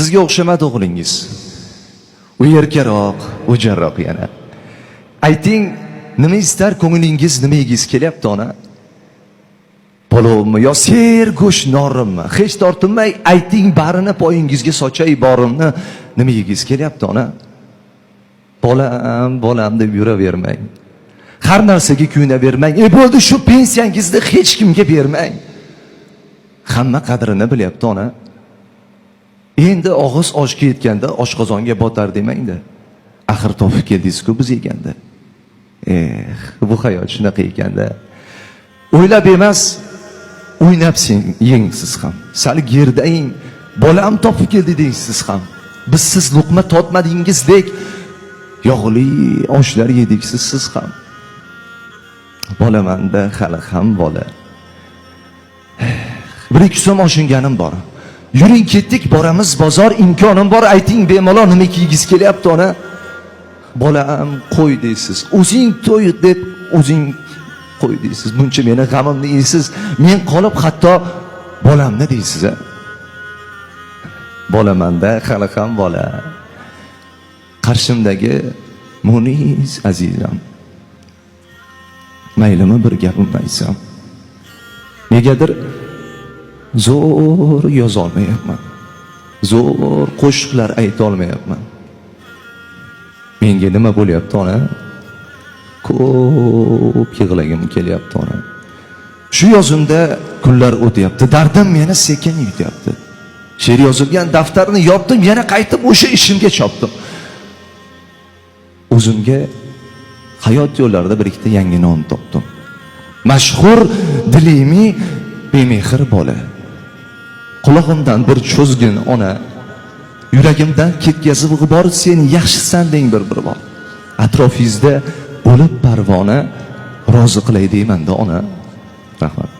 sizga o'xshamadi o'g'lingiz u erkaroq u jarroq yana. Ayting nima istar ko'nglingiz nima yegiz kelyapti ona? Palovmi yo ser go'sht norinmi hech tortinmay ayting barini poyingizga sochay borimni nima yegiz kelyapti ona? Bolam bolam deb yuravermang. Har narsaga kuyunavermang. E bo'ldi shu pensiyangizni hech kimga bermang. Hamma qadrini bilyapti ona endi og'iz oshga yetganda oshqozonga botar demangda. Axir topib keldingizku biz yeganda. Eh bu hayot shunaqa ekanda. O'ylab emas o'ynab sen yeng siz ham. Sal gerdaying bolam topib keldi deng siz ham. Biz siz luqma totmadingizdek yog'li oshlar yedik siz siz ham. Bolamanda hali ham bola. Eh, Bir ikki so'm oshinganim bor. Yuring ketdik boramiz bozor imkonim bor ayting bemalol nima kiygiz kelyapti ona. Bolam qo'y deysiz. O'zing to'y deb o'zing qo'y deysiz. Buncha meni g'amimni yeysiz men qolib hatto bolamni deysiz a bolamanda hali ham bola. Qarshimdagi munis azizam. Maylimi bir gapimni aytsam negadir zo'r yozolmayapman. Zo'r qo'shiqlar aytolmayapman. Menga nima bo'lyapti ona? Ko'p yig'lagim kelyapti ona. Shu yozimda kunlar o'tyapti. Dardim meni sekin yutyapti. She'r yozilgan daftarni yopdim yana qaytib o'sha ishimga chopdim. O'zimga hayot yo'llarida bir ikkita yangi non topdim. Mashhur dilimiy bemehr bola qulog'imdan bir cho'zgin ona. Yuragimdan ketkazib g'ubor sen yaxshisan deng bir bir bor. Atrofingizda bo'lib parvona rozi qilay deymanda ona. Rahmat.